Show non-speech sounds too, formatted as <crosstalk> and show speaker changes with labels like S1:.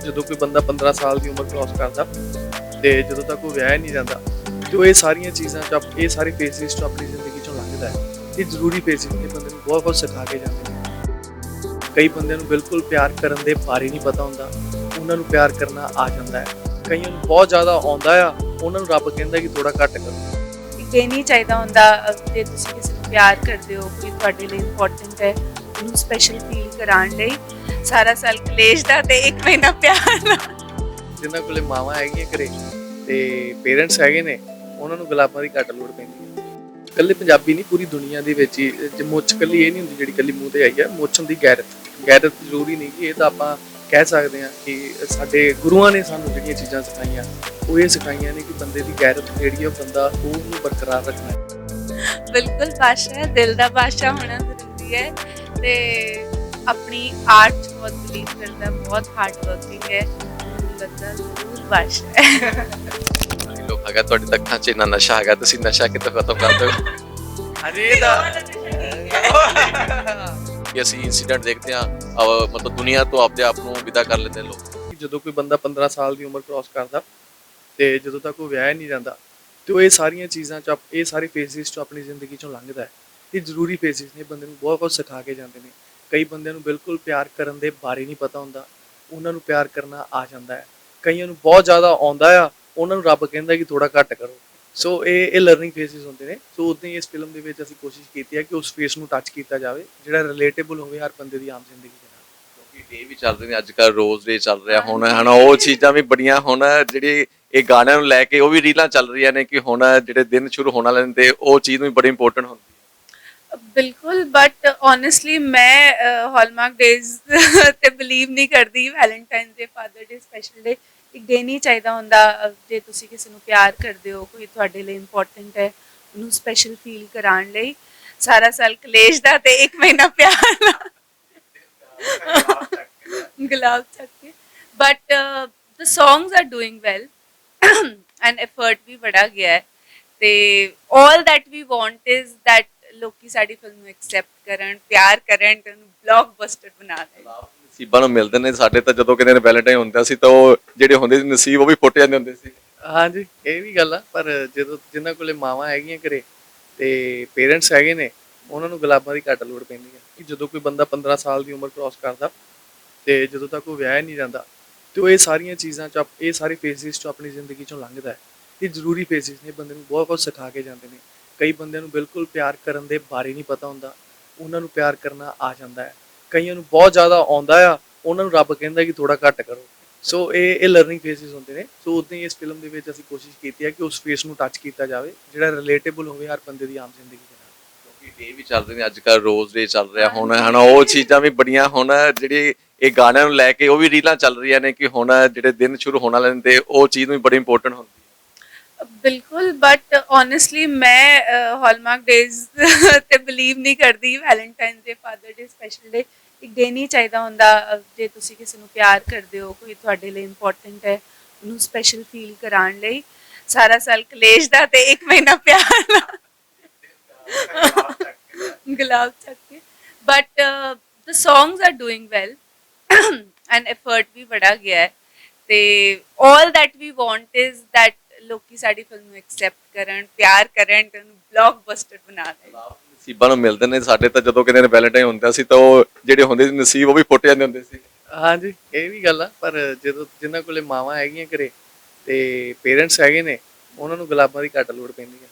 S1: ਜਦੋਂ ਕੋਈ ਬੰਦਾ 15 ਸਾਲ ਦੀ ਉਮਰ ਕ੍ਰਾਸ ਕਰਦਾ ਤੇ ਜਦੋਂ ਤੱਕ ਉਹ ਵਿਆਹ ਨਹੀਂ ਜਾਂਦਾ, ਤੇ ਉਹ ਇਹ ਸਾਰੀਆਂ ਚੀਜ਼ਾਂ ਚ ਇਹ ਸਾਰੇ ਫੇਸਿਸ ਚ ਆਪਣੀ ਜ਼ਿੰਦਗੀ ਚੋਂ ਲੰਘਦਾ ਹੈ। ਇਹ ਜ਼ਰੂਰੀ ਫੇਸਿਸ ਨੇ ਬੰਦੇ ਨੂੰ ਬਹੁਤ ਕੁਝ ਸਿਖਾ ਕੇ ਜਾਂਦੇ ਨੇ। ਕਈ ਬੰਦਿਆਂ ਨੂੰ ਬਿਲਕੁਲ ਪਿਆਰ ਕਰਨ ਦੇ ਬਾਰੇ ਨਹੀਂ ਪਤਾ ਹੁੰਦਾ, ਉਹਨਾਂ ਨੂੰ ਪਿਆਰ ਕਰਨਾ ਆ ਜਾਂਦਾ ਹੈ। ਕਈਆਂ ਨੂੰ ਬਹੁਤ ਜ਼ਿਆਦਾ ਆਉਂਦਾ ਆ, ਉਹਨਾਂ ਨੂੰ ਰੱਬ ਕਹਿੰਦਾ ਕਿ ਥੋੜਾ ਘੱਟ ਕਰੋ।
S2: ਇਹ ਨਹੀਂ ਚਾਹੀਦਾ ਹੁੰਦਾ ਜੇ ਤੁਸੀਂ ਕਿਸੇ ਨੂੰ ਪਿਆਰ ਕਰਦੇ ਹੋ ਕੋਈ ਤੁਹਾਡੇ ਲਈ ਇੰਪੋਰਟੈਂਟ ਹੈ ਉਹਨੂੰ ਸਪੈਸ਼ਲ ਫੀਲ ਕਰਾਉਣ ਲਈ। ਸਾਰਾ ਸਾਲ ਕਲੇਸ਼ ਦਾ ਤੇ ਇੱਕ ਮਹੀਨਾ ਪਿਆਰ ਦਾ।
S1: ਜਿਨ੍ਹਾਂ ਕੋਲੇ ਮਾਵਾਂ ਹੈਗੀਆਂ ਘਰੇ ਤੇ ਪੇਰੈਂਟਸ ਹੈਗੇ ਨੇ ਉਹਨਾਂ ਨੂੰ ਗੁਲਾਬਾਂ ਦੀ ਘੱਟ ਲੋੜ ਪੈਂਦੀ ਹੈ। ਕੱਲੇ ਪੰਜਾਬੀ ਨਹੀਂ ਪੂਰੀ ਦੁਨੀਆ ਦੇ ਵਿੱਚ ਹੀ ਜੇ ਮੁੱਛ ਕੱਲੀ ਇਹ ਨਹੀਂ ਹੁੰਦੀ ਜਿਹੜੀ ਕੱਲੀ ਮੂੰਹ ਤੇ ਆਈ ਹੈ ਮੁੱਛ ਹੁੰਦੀ ਗੈਰਤ। ਗੈਰਤ ਜ਼ਰੂਰੀ ਨਹੀਂ ਕਿ ਇਹ ਤਾਂ ਆਪਾਂ ਕਹਿ ਸਕਦੇ ਹਾਂ ਕਿ ਸਾਡੇ ਗੁਰੂਆਂ ਨੇ ਸਾਨੂੰ ਜਿਹੜੀਆਂ ਚੀਜ਼ਾਂ ਸਿਖਾਈਆਂ ਉਹ ਇਹ ਸਿਖਾਈਆਂ ਨੇ ਕਿ ਬੰਦੇ ਦੀ ਗੈਰਤ ਜਿਹੜੀ ਉਹ ਬੰਦਾ ਉਹਨੂੰ ਬਰਕਰਾਰ ਰੱਖਣਾ ਹੈ।
S2: ਬਿਲਕੁਲ ਹੈ ਦਿਲ ਦਾ ਬਾਦਸ਼ਾਹ ਹੋਣਾ ਜ਼ਰੂਰੀ ਹੈ। ਤੇ ਆਪਣੀ ਆਰਟ ਬਹੁਤ ਬਲੀਵ ਕਰਦਾ ਬਹੁਤ ਹਾਰਡ ਵਰਕਿੰਗ ਹੈ ਲੱਗਦਾ ਜ਼ਰੂਰ ਬਾਦਸ਼ਾਹ ਹੈ।
S3: ਲੋਕ ਹੈਗਾ ਤੁਹਾਡੇ ਤੱਕ ਅੱਖਾਂ 'ਚ ਇੰਨਾ ਨਸ਼ਾ ਹੈਗਾ ਤੁਸੀਂ ਨਸ਼ਾ ਕਿੱਥੋਂ ਖਤਮ ਕਰਦੇ ਹੋ
S1: ਅਰੇ ਦਾ
S3: ਕਿ ਅਸੀਂ ਇਨਸੀਡੈਂਟ ਦੇਖਦੇ ਅਹ ਮਤਲਬ ਦੁਨੀਆ ਤੋਂ ਆਪਣੇ ਆਪ ਨੂੰ ਵਿਦਾ ਕਰ ਲੈਂਦੇ ਲੋਕ।
S1: ਜਦੋਂ ਕੋਈ ਬੰਦਾ 15 ਸਾਲ ਦੀ ਉਮਰ ਕ੍ਰਾਸ ਕਰਦਾ ਤੇ ਜਦੋਂ ਤੱਕ ਉਹ ਵਿਆਹ ਨਹੀਂ ਜਾਂਦਾ ਤੇ ਉਹ ਇਹ ਸਾਰੀਆਂ ਚੀਜ਼ਾਂ ਚ ਇਹ ਸਾਰੇ ਫੇਸਿਸ ਚ ਆਪਣੀ ਜ਼ਿੰਦਗੀ ਚੋਂ ਲੰਘਦਾ ਹੈ। ਇਹ ਜ਼ਰੂਰੀ ਫੇਸਿਸ ਨੇ ਬੰਦੇ ਨੂੰ ਬਹੁਤ ਕੁਝ ਸਿਖਾ ਕੇ ਜਾਂਦੇ ਨੇ। ਕਈ ਬੰਦਿਆਂ ਨੂੰ ਬਿਲਕੁਲ ਪਿਆਰ ਕਰਨ ਦੇ ਬਾਰੇ ਨਹੀਂ ਪਤਾ ਹੁੰਦਾ। ਉਹਨਾਂ ਨੂੰ ਪਿਆਰ ਕਰਨਾ ਆ ਜਾਂਦਾ ਹੈ। ਕਈਆਂ ਨੂੰ ਬਹੁਤ ਜ਼ਿਆਦਾ ਆਉਂਦਾ ਆ ਉਹਨਾਂ ਨੂੰ ਰੱਬ ਕਹਿੰਦਾ ਕਿ ਥੋੜਾ ਘੱਟ ਕਰੋ। ਸੋ ਇਹ ਇਹ ਲਰਨਿੰਗ ਫੇਸਿਸ ਹੁੰਦੇ ਨੇ। ਸੋ ਉਦਾਂ ਹੀ ਇਸ ਫਿਲਮ ਦੇ ਵਿੱਚ ਅਸੀਂ ਕੋਸ਼ਿਸ਼ ਕੀਤੀ ਹੈ ਕਿ ਉਸ ਫੇਸ ਨੂੰ ਟੱਚ ਕੀਤਾ ਜਾਵੇ ਜਿਹੜਾ ਰਿਲੇਟੇਬਲ ਹੋਵੇ ਹਰ ਬੰਦੇ ਦੀ ਆਮ ਜ਼ਿੰਦਗੀ ਦੇ ਨਾਲ।
S3: ਕਿਉਂਕਿ ਡੇ ਵੀ ਚੱਲ ਰਹੇ ਨੇ ਅੱਜ ਕੱਲ ਰੋਜ਼ ਡੇ ਚੱਲ ਰਿਹਾ ਹੁਣ ਹਨਾ ਉਹ ਚੀਜ਼ਾਂ ਵੀ ਬੜੀਆਂ ਹੁਣ ਜਿਹੜੀ ਇਹ ਗਾਣਿਆਂ ਨੂੰ ਲੈ ਕੇ ਉਹ ਵੀ ਰੀਲਾਂ ਚੱਲ ਰਹੀਆਂ ਨੇ ਕਿ ਹੁਣ ਜਿਹੜੇ ਦਿਨ ਸ਼ੁਰੂ ਹੋਣ ਵਾਲੇ ਨੇ ਤੇ ਉਹ ਚੀਜ਼ ਨੂੰ ਵੀ ਬੜੀ ਇੰਪੋਰਟੈਂਟ ਹੁੰਦੀ ਹੈ।
S2: ਬਿਲਕੁਲ ਬਟ ਓਨੈਸਟਲੀ ਮੈਂ ਹਾਲਮਾਰਕ ਡੇਜ਼ ਤੇ ਬਲੀਵ ਨਹੀਂ ਕਰਦੀ Valentine day father day special day ਇੱਕ ਡੇ ਨਹੀਂ ਚਾਹੀਦਾ ਹੁੰਦਾ ਜੇ ਤੁਸੀਂ ਕਿਸੇ ਨੂੰ ਪਿਆਰ ਕਰਦੇ ਹੋ, ਕੋਈ ਤੁਹਾਡੇ ਲਈ ਇੰਪੋਰਟੈਂਟ ਹੈ, ਉਹਨੂੰ ਸਪੈਸ਼ਲ ਫੀਲ ਕਰਾਉਣ ਲਈ। ਸਾਰਾ ਸਾਲ ਕਲੇਸ਼ ਦਾ ਤੇ ਇੱਕ ਮਹੀਨਾ ਪਿਆਰ ਦਾ। ਗੁਲਾਬ ਚੱਕ ਕੇ। But the songs are doing well and effort ਵੀ ਬੜਾ ਗਿਆ ਹੈ। ਤੇ all that we want is that ਲੋਕੀ ਸਾਡੀ ਫਿਲਮ ਨੂੰ ਐਕਸੈਪਟ ਕਰਨ ਪਿਆਰ ਕਰਨ ਤੇ ਉਹਨੂੰ ਬਲੌਕਬਸਟਰ ਬਣਾ ਦੇਣ
S3: ਨਸੀਬਾਂ ਨੂੰ ਮਿਲਦੇ ਨੇ। ਸਾਡੇ ਤਾਂ ਜਦੋਂ ਕਿਤੇ ਵੈਲੈਂਟਾਈਨ ਹੁੰਦਾ ਸੀ ਤਾਂ ਉਹ ਜਿਹੜੇ ਹੁੰਦੇ ਸੀ ਨਸੀਬ ਉਹ ਵੀ ਫੁੱਟ ਜਾਂਦੇ ਹੁੰਦੇ ਸੀ।
S1: ਹਾਂਜੀ ਇਹ ਵੀ ਗੱਲ ਆ। ਪਰ ਜਦੋਂ ਜਿਨ੍ਹਾਂ ਕੋਲੇ ਮਾਵਾਂ ਹੈਗੀਆਂ ਘਰੇ ਤੇ ਪੇਰੈਂਟਸ ਹੈਗੇ ਨੇ ਉਹਨਾਂ ਨੂੰ ਗੁਲਾਬਾਂ ਦੀ ਘੱਟ ਲੋੜ ਪੈਂਦੀ ਹੈ ਕਿ ਜਦੋਂ ਕੋਈ ਬੰਦਾ 15 ਸਾਲ ਦੀ ਉਮਰ ਕ੍ਰਾਸ ਕਰਦਾ ਤੇ ਜਦੋਂ ਤੱਕ ਉਹ ਵਿਆਹ ਨਹੀਂ ਜਾਂਦਾ ਤੇ ਉਹ ਇਹ ਸਾਰੀਆਂ ਚੀਜ਼ਾਂ ਚ ਇਹ ਸਾਰੇ ਫੇਸਿਸ ਚ ਆਪਣੀ ਜ਼ਿੰਦਗੀ ਚੋਂ ਲੰਘਦਾ ਹੈ। ਇਹ ਜ਼ਰੂਰੀ ਫੇਸਿਸ ਨੇ। ਬੰਦੇ ਨੂੰ ਬਹੁਤ ਕੁਝ ਸਿਖਾ ਕੇ ਜਾਂਦੇ ਨੇ। ਕਈ ਬੰਦਿਆਂ ਨੂੰ ਬਿਲਕੁਲ ਪਿਆਰ ਕਰਨ ਦੇ ਬਾਰੇ ਨਹੀਂ ਪਤਾ ਹੁੰਦਾ ਉਹਨਾਂ ਨੂੰ ਪਿਆਰ ਕਰਨਾ ਆ ਜਾਂਦਾ ਹੈ। ਕਈਆਂ ਨੂੰ ਬਹੁਤ ਜ਼ਿਆਦਾ ਆਉਂਦਾ ਆ ਉਹਨਾਂ ਨੂੰ ਰੱਬ ਕਹਿੰਦਾ ਕਿ ਥੋੜਾ ਘੱਟ ਕਰੋ। ਸੋ ਇਹ ਇਹ ਲਰਨਿੰਗ ਫੇਸਿਸ ਹੁੰਦੇ ਨੇ। ਸੋ ਉਦਾਂ ਹੀ ਇਸ ਫਿਲਮ ਦੇ ਵਿੱਚ ਅਸੀਂ ਕੋਸ਼ਿਸ਼ ਕੀਤੀ ਹੈ ਕਿ ਉਸ ਫੇਸ ਨੂੰ ਟੱਚ ਕੀਤਾ ਜਾਵੇ ਜਿਹੜਾ ਰਿਲੇਟੇਬਲ ਹੋਵੇ ਹਰ ਬੰਦੇ ਦੀ ਆਮ ਜ਼ਿੰਦਗੀ ਦੇ ਨਾਲ।
S3: ਕਿਉਂਕਿ ਡੇ ਵੀ ਚੱਲ ਰਹੇ ਨੇ ਅੱਜ ਕੱਲ ਰੋਜ਼ ਡੇ ਚੱਲ ਰਿਹਾ ਹੁਣ ਹਨਾ ਉਹ ਚੀਜ਼ਾਂ ਵੀ ਬੜੀਆਂ ਹੁਣ ਜਿਹੜੀ ਇਹ ਗਾਣਿਆਂ ਨੂੰ ਲੈ ਕੇ ਉਹ ਵੀ ਰੀਲਾਂ ਚੱਲ ਰਹੀਆਂ ਨੇ ਕਿ ਹੁਣ ਜਿਹੜੇ ਦਿਨ ਸ਼ੁਰੂ ਹੋਣ ਵਾਲੇ ਨੇ ਤੇ ਉਹ ਚੀਜ਼ ਨੂੰ ਵੀ ਬੜੀ ਇੰਪੋਰਟੈਂਟ ਹੁੰਦੀ ਹੈ
S2: ਬਿਲਕੁਲ ਬਟ ਓਨੈਸਟਲੀ ਮੈਂ ਹਾਲਮਾਰਕ ਡੇਜ਼ <laughs> ਤੇ ਬਲੀਵ ਨਹੀਂ ਕਰਦੀ Valentine day father day special day ਇੱਕ ਡੇ ਨਹੀਂ ਚਾਹੀਦਾ ਹੁੰਦਾ, ਜੇ ਤੁਸੀਂ ਕਿਸੇ ਨੂੰ ਪਿਆਰ ਕਰਦੇ ਹੋ, ਕੋਈ ਤੁਹਾਡੇ ਲਈ ਇੰਪੋਰਟੈਂਟ ਹੈ, ਉਹਨੂੰ ਸਪੈਸ਼ਲ ਫੀਲ ਕਰਾਉਣ ਲਈ। ਸਾਰਾ ਸਾਲ ਕਲੇਸ਼ ਦਾ ਤੇ ਇੱਕ ਮਹੀਨਾ ਪਿਆਰ ਦਾ। ਗੁਲਾਬ ਚੱਕ ਕੇ। But the songs are doing well and effort ਵੀ ਬੜਾ ਗਿਆ ਹੈ। ਤੇ all that we want is that ਲੋਕੀ ਸਾਡੀ ਫਿਲਮ ਨੂੰ ਐਕਸੈਪਟ ਕਰਨ ਪਿਆਰ ਕਰਨ ਤੇ ਉਹਨੂੰ ਬਲੌਕਬਸਟਰ ਬਣਾ ਦੇਣ
S3: ਨਸੀਬਾਂ ਨੂੰ ਮਿਲਦੇ ਨੇ ਸਾਡੇ ਤਾਂ ਜਦੋਂ ਕਿਤੇ ਵੈਲੈਂਟਾਈਨ ਹੁੰਦਾ ਸੀ ਤਾਂ ਉਹ ਜਿਹੜੇ ਹੁੰਦੇ ਸੀ ਨਸੀਬ ਉਹ ਵੀ ਫੁੱਟ ਜਾਂਦੇ ਹੁੰਦੇ ਸੀ।
S1: ਹਾਂਜੀ ਇਹ ਵੀ ਗੱਲ ਆ ਪਰ ਜਦੋਂ ਜਿਨ੍ਹਾਂ ਕੋਲੇ ਮਾਵਾਂ ਹੈਗੀਆਂ ਘਰੇ ਤੇ ਪੇਰੈਂਟਸ ਹੈਗੇ ਨੇ ਉਹਨਾਂ ਨੂੰ ਗੁਲਾਬਾਂ ਦੀ ਘੱਟ ਲੋੜ ਪੈਂਦੀ ਹੈ